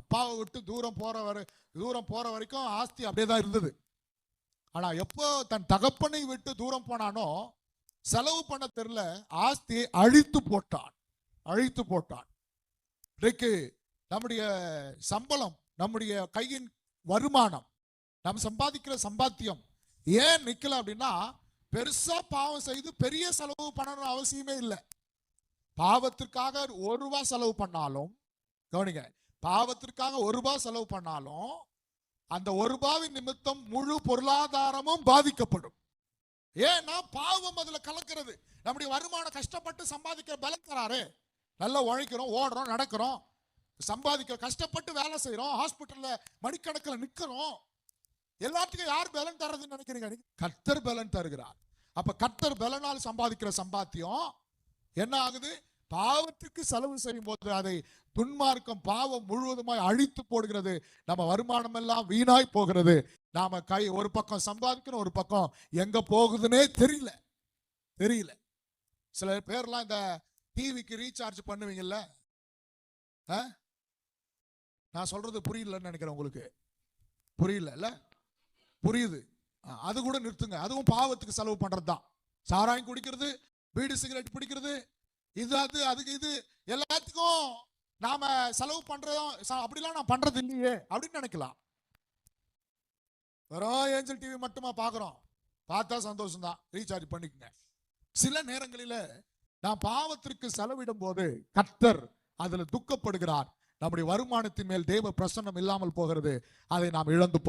அப்பாவை விட்டு தூரம் போற வரை தூரம் போற வரைக்கும் ஆஸ்தி அப்படியே தான் இருந்தது. ஆனா எப்போ தன் தகப்பனை விட்டு தூரம் போனானோ செலவு பண்ண தெரியல ஆஸ்தியை அழித்து போட்டான். அழித்து போட்டான். இன்றைக்கு நம்முடைய சம்பளம் நம்முடைய கையின் வருமானம் நாம் சம்பாதிக்கிற சம்பாத்தியம் ஏன் நிக்கல அப்படின்னா பெருசா பாவம் செய்து பெரிய செலவு பண்ணணும் அவசியமே இல்லை. பாவத்திற்காக ஒரு ரூபா செலவு பண்ணாலும் கவனிங்க பாவத்திற்காக ஒரு ரூபாய் செலவு பண்ணாலும் அந்த ஒரு ரூபாவின் நிமித்தம் முழு பொருளாதாரமும் பாதிக்கப்படும். ஏன்னா பாவம் அதுல கலக்கிறது. நம்முடைய வருமானம் கஷ்டப்பட்டு சம்பாதிக்கிற பலம் தராரு நல்லா உழைக்கிறோம் ஓடுறோம் நடக்கிறோம் சம்பாதிக்க கஷ்டப்பட்டு வேலை செய்கிறோம் ஹாஸ்பிட்டல்ல மணிக்கணக்கில் நிற்கிறோம் எல்லாத்துக்கும் யார் பலன் தர்றதுன்னு நினைக்கிறீங்க? நீங்க? கர்த்தர் பலன் தருகிறார். அப்ப கர்த்தர் பலனால் சம்பாதிக்கிற சம்பாத்தியம் என்ன ஆகுது? பாவத்துக்கு செலவு செய்யும் போது அதை துன்மார்க்கம் பாவம் முழுவதுமாய் அழித்து போடுகிறது. நம்ம வருமானம் எல்லாம் வீணாய் போகிறது. நாம கை ஒரு பக்கம் சம்பாதிக்கணும் ஒரு பக்கம் எங்க போகுதுன்னே தெரியல. தெரியல. சில பேர்லாம் இந்த டிவிக்கு ரீசார்ஜ் பண்ணுவீங்கல்ல? ஆ? நான் சொல்றது புரியலன்னு நினைக்கிறேன் உங்களுக்கு. புரியல புரியுது. ஆ, அது கூட நிறுத்துங்க. அதுவும் பாவத்துக்கு செலவு பண்றது தான் சாராயம் குடிக்கிறது பீடி சிகரெட் பிடிக்கிறது இது அது அதுக்கு இது. எல்லாத்துக்கும் நாம செலவு பண்றதும் அப்படிலாம் நான் பண்றது இல்லையே அப்படின்னு நினைக்கலாம். வெறும் ஏஞ்சல் டிவி மட்டுமா பார்க்குறோம் பார்த்தா சந்தோஷம் தான் ரீசார்ஜ் பண்ணிக்கங்க. சில நேரங்களில நான் பாவத்திற்கு செலவிடும் போது கர்த்தர் அதுல துக்கப்படுகிறார். நம்முடைய வருமானத்தின் மேல் தேவ பிரசன்னம் இல்லாமல் போகிறது. அதை நாம் இழந்து போ